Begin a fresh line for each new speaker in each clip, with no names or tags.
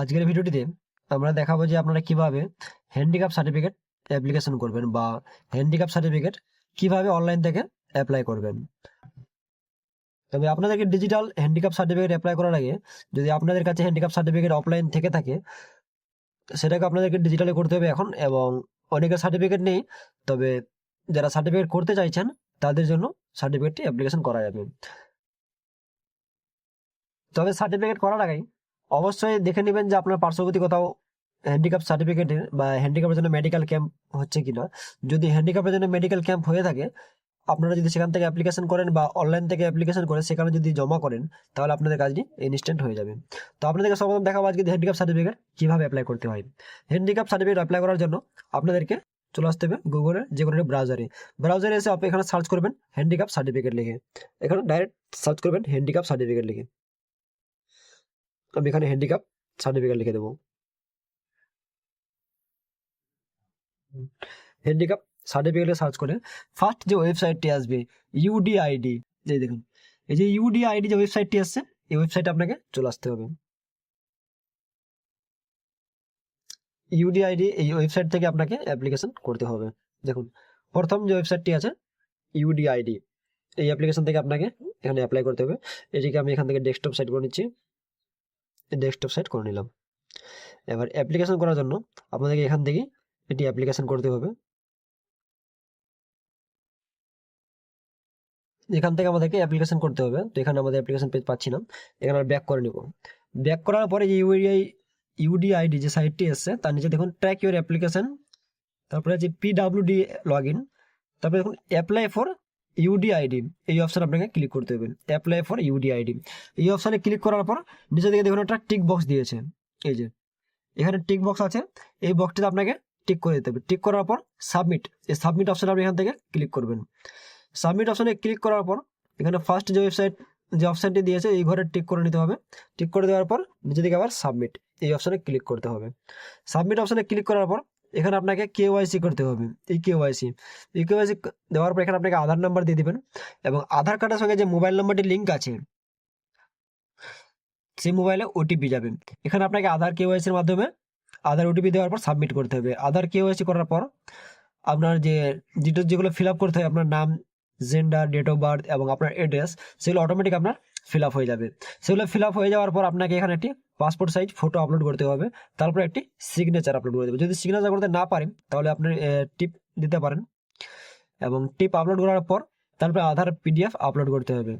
আজকের ভিডিওটিতে আমরা দেখাবো যে আপনারা কীভাবে হ্যান্ডিক্যাপ সার্টিফিকেট অ্যাপ্লিকেশন করবেন বা হ্যান্ডিক্যাপ সার্টিফিকেট কীভাবে অনলাইন থেকে অ্যাপ্লাই করবেন। তবে আপনাদেরকে ডিজিটাল হ্যান্ডিক্যাপ সার্টিফিকেট অ্যাপ্লাই করার আগে যদি আপনাদের কাছে হ্যান্ডিক্যাপ সার্টিফিকেট অফলাইন থেকে থাকে, সেটাকে আপনাদেরকে ডিজিটালে করতে হবে এখন এবং অনেকের সার্টিফিকেট নেই, তবে যারা সার্টিফিকেট করতে চাইছেন, তাদের জন্য সার্টিফিকেটটি অ্যাপ্লিকেশন করা যাবে। তবে সার্টিফিকেট করার আগেই অবশ্যই দেখে নেবেন যে আপনার পার্শ্ববর্তী কোথাও হ্যান্ডিক্যাপ সার্টিফিকেটের বা হ্যান্ডিক্যাপের জন্য মেডিকেল ক্যাম্প হচ্ছে কিনা। যদি হ্যান্ডিক্যাপের জন্য মেডিকেল ক্যাম্প হয়ে থাকে, আপনারা যদি সেখান থেকে অ্যাপ্লিকেশন করেন বা অনলাইন থেকে অ্যাপ্লিকেশন করেন সেখানে যদি জমা করেন, তাহলে আপনাদের কাজটি ইনস্ট্যান্ট হয়ে যাবে। তো আপনাদেরকে সর্বপ্রথম দেখাবো আজকে হ্যান্ডিক্যাপ সার্টিফিকেট কীভাবে অ্যাপ্লাই করতে হয়। হ্যান্ডিক্যাপ সার্টিফিকেট অ্যাপ্লাই করার জন্য আপনাদেরকে চলে আসতে হবে গুগলে যে কোনো ব্রাউজারে ব্রাউজারে এসে আপনি এখানে সার্চ করবেন হ্যান্ডিক্যাপ সার্টিফিকেট লিখে। এখানে ডাইরেক্ট সার্চ করবেন হ্যান্ডিক্যাপ সার্টিফিকেট লিখে। আমি এখানে হ্যান্ডিক্যাপ সার্টিফিকেট লিখে দেবো। হ্যান্ডিক্যাপ সার্টিফিকেটে সার্চ করে ফার্স্ট যে ওয়েবসাইটটি আসবে ইউডিআইডি এই দেখুন। এই যে ইউডিআইডি যে ওয়েবসাইটটি আসছে, এই ওয়েবসাইটে আপনাকে চলে আসতে হবে। ইউডিআইডি এই ওয়েবসাইট থেকে আপনাকে অ্যাপ্লিকেশন করতে হবে। দেখুন, প্রথম যে ওয়েবসাইটটি আছে ইউডিআইডি এই অ্যাপ্লিকেশন থেকে আপনাকে এখানে অ্যাপ্লাই করতে হবে। এটিকে আমি এখান থেকে ডেস্কটপ সাইট করে নিচ্ছি। ডেস্কটপ সাইট করে নিলাম। এবার অ্যাপ্লিকেশন করার জন্য আপনাদেরকে এখান থেকে এটি অ্যাপ্লিকেশন করতে হবে। এখান থেকে আমাদেরকে অ্যাপ্লিকেশন করতে হবে। তো এখানে আমাদের অ্যাপ্লিকেশন পেজ পাচ্ছি না। এখানে ব্যাক করে নিব। ব্যাক করার পরে যে ইউডিআই ইউডিআইডি যে সাইটটি এসছে, তার নিচে দেখুন ট্র্যাক ইউর অ্যাপ্লিকেশন তারপরে যে পিডাব্লিউডি লগ ইন তারপরে দেখুন অ্যাপ্লাই ফর ইউডিআইডি এই অপশন আপনাকে ক্লিক করতে হবে। অ্যাপ্লাই ফর ইউডিআইডি এই অপশানে ক্লিক করার পর, নিচে দিকে দেখুন একটা টিক বক্স দিয়েছে। এই যে, এখানে টিক বক্স আছে। এই বক্সটিতে আপনাকে টিক করে দিতে হবে। টিক করার পর সাবমিট এই সাবমিট অপশনে আপনি এখান থেকে ক্লিক করবেন। সাবমিট অপশানে ক্লিক করার পর, এখানে ফার্স্ট যে ওয়েবসাইট যে অপশানটি দিয়েছে, এই ঘরে টিক করে নিতে হবে। টিক করে দেওয়ার পর, নিচে দিকে আবার সাবমিট এই অপশানে ক্লিক করতে হবে। সাবমিট অপশানে ক্লিক করার পর এখানে আপনাকে কেওয়াইসি করতে হবে, এই কেওয়াইসি এই কেওয়াইসি দেওয়ার পর এখানে আপনাকে আধার নাম্বার দিয়ে দিবেন এবং আধার কার্ডের সঙ্গে যে মোবাইল নাম্বারটি লিঙ্ক আছে, সেই মোবাইলে ওটিপি যাবে। এখানে আপনাকে আধার কেওয়াইসির মাধ্যমে আধার ওটিপি দেওয়ার পর সাবমিট করতে হবে। আধার কেওয়াইসি করার পর আপনার যে ডিটেলস যেগুলো ফিল আপ করতে হবে আপনার নাম জেন্ডার ডেট অফ বার্থ এবং আপনার অ্যাড্রেস সেগুলো অটোমেটিক আপনার ফিল আপ হয়ে যাবে। সেগুলো ফিল আপ হয়ে যাওয়ার পর আপনাকে এখানে একটি পাসপোর্ট সাইজ ফটো আপলোড করতে হবে। তারপর একটি সিগনেচার আপলোড করে দেবে। যদি সিগনেচার করতে না পারেন, তাহলে আপনি টিপ দিতে পারেন। এবং টিপ আপলোড করার পর, তারপরে আধার পিডিএফ আপলোড করতে হবে।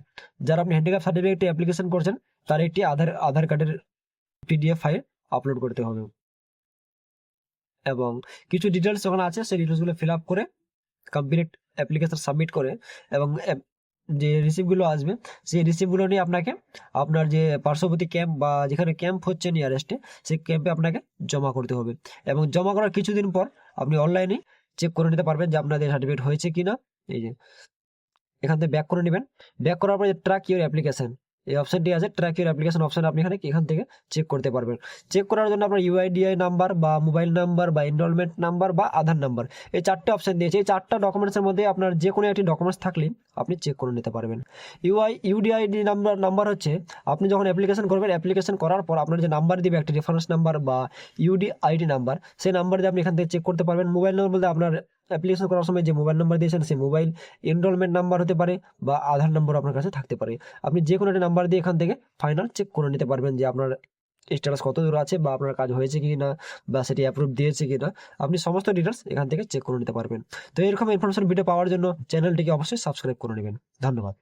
যারা আপনি হ্যান্ডিক্যাপ সার্টিফিকেটটি অ্যাপ্লিকেশন করছেন, তার একটি আধার আধার কার্ডের পিডিএফ ফাইল আপলোড করতে হবে। এবং কিছু ডিটেলস ওখানে আছে, সেই ডিটেলসগুলো ফিল আপ করে কমপ্লিট অ্যাপ্লিকেশন সাবমিট করে, এবং যে রিসিপ্টগুলো আসবে, সেই রিসিপ্টগুলো নিয়ে আপনাকে আপনার যে পার্শ্ববর্তী ক্যাম্প বা যেখানে ক্যাম্প হচ্ছে নিয়ারেস্টে সেই ক্যাম্পে আপনাকে জমা করতে হবে। এবং জমা করার কিছুদিন পর আপনি অনলাইনে চেক করে নিতে পারবেন যে আপনাদের সার্টিফিকেট হয়েছে কি না এই যে, এখান থেকে ব্যাক করে নেবেন। ব্যাক করার পর যে ট্র্যাক ইউর অ্যাপ্লিকেশন এই অপশনটি আছে ট্র্যাক ইউর অ্যাপ্লিকেশন অপশন আপনি এখানে এখান থেকে চেক করতে পারবেন। চেক করার জন্য আপনার ইউআইডিআই নাম্বার বা মোবাইল নাম্বার বা এনরোলমেন্ট নাম্বার বা আধার নাম্বার এই চারটে অপশান দিয়েছে। এই চারটা ডকুমেন্টসের মধ্যে আপনার যে কোনো একটি ডকুমেন্টস থাকলে আপনি চেক করে নিতে পারবেন। ইউআই ইউডিআইডি নাম্বার নাম্বার হচ্ছে আপনি যখন অ্যাপ্লিকেশন করবেন অ্যাপ্লিকেশন করার পর আপনার যে নাম্বার দিবে, একটা রেফারেন্স নাম্বার বা ইউডিআইডি নাম্বার সেই নাম্বার দিয়ে আপনি এখান থেকে চেক করতে পারবেন। মোবাইল নাম্বার বলতে আপনার অ্যাপ্লিকেশন করার সময় যে মোবাইল নাম্বার দিয়েছেন, সেই মোবাইল এনরোলমেন্ট নাম্বার হতে পারে বা আধার নাম্বার আপনার কাছে থাকতে পারে। আপনি যে কোনো একটা নাম্বার দিয়ে এখান থেকে ফাইনাল চেক করে নিতে পারবেন যে আপনার স্ট্যাটাস কত দূর আছে বা আপনার কাজ হয়েছে কি না বা সেটি অ্যাপ্রুভ দিয়েছে কি না আপনি সমস্ত ডিটেলস এখান থেকে চেক করে নিতে পারবেন। তো এরকম ইনফরমেশন ভিডিও পাওয়ার জন্য চ্যানেলটিকে অবশ্যই সাবস্ক্রাইব করে নেবেন। ধন্যবাদ।